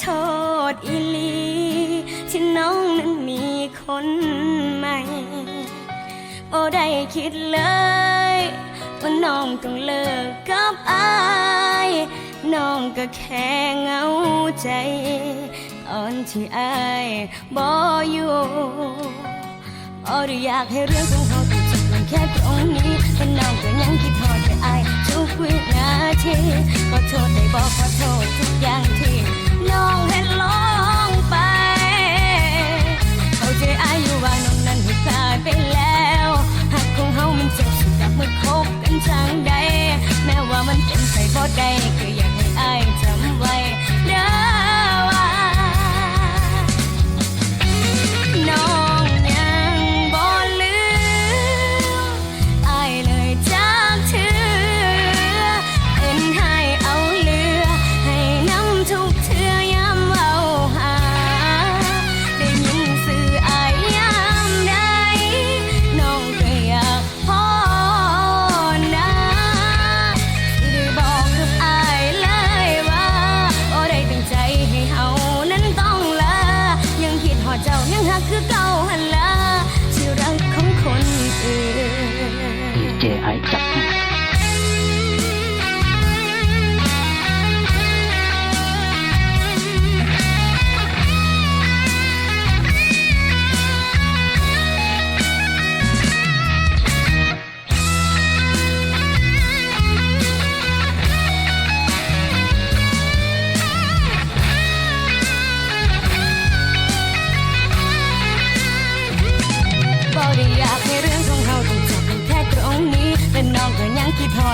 โทษอีลี ที่น้องนั้นมีคนใหม่ โอ้ได้คิดเลยว่าน้องต้องเลิกกับอายน้องก็แค่เหงาใจตอนที่อายบออยู่พอได้อยากให้เรื่องของเขาต้องจบลงแค่ตรงนี้แต่น้องก็ยังคิดทอดแต่อายทุกวินาทีขอโทษได้บอกขอโทษทุกอย่างที่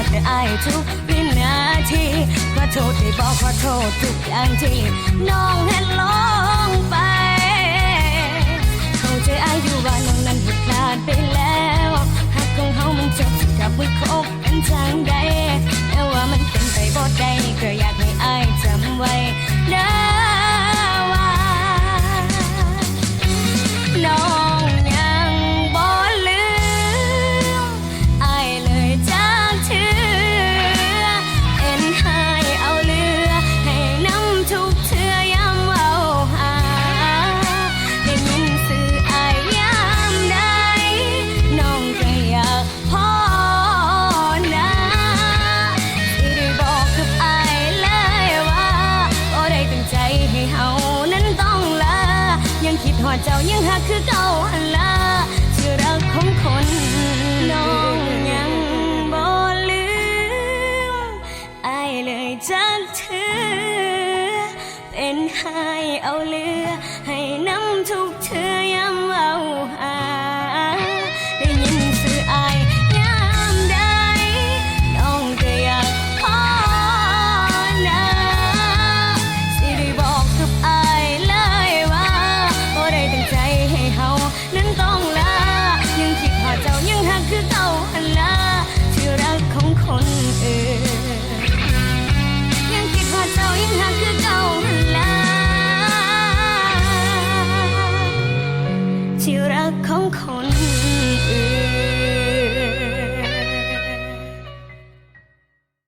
ดทอดแต่อายทุกวินาทีขอโทษได้บอกขอโทษทุกอย่างที่น้อง คิดหอดเจ้ายังหักคือเก่าหันละชื่อรักของคนน้องยังบ่ลืมอายเลยจากเธอเป็นให้เอาเรือให้ นั้นต้องลา ยังคิดหอดเจ้ายังหักคือเก่าอันละที่รักของคนอื่นยังคิดหอดเจ้ายังหักคือเก่าอันละที่รักของคนอื่น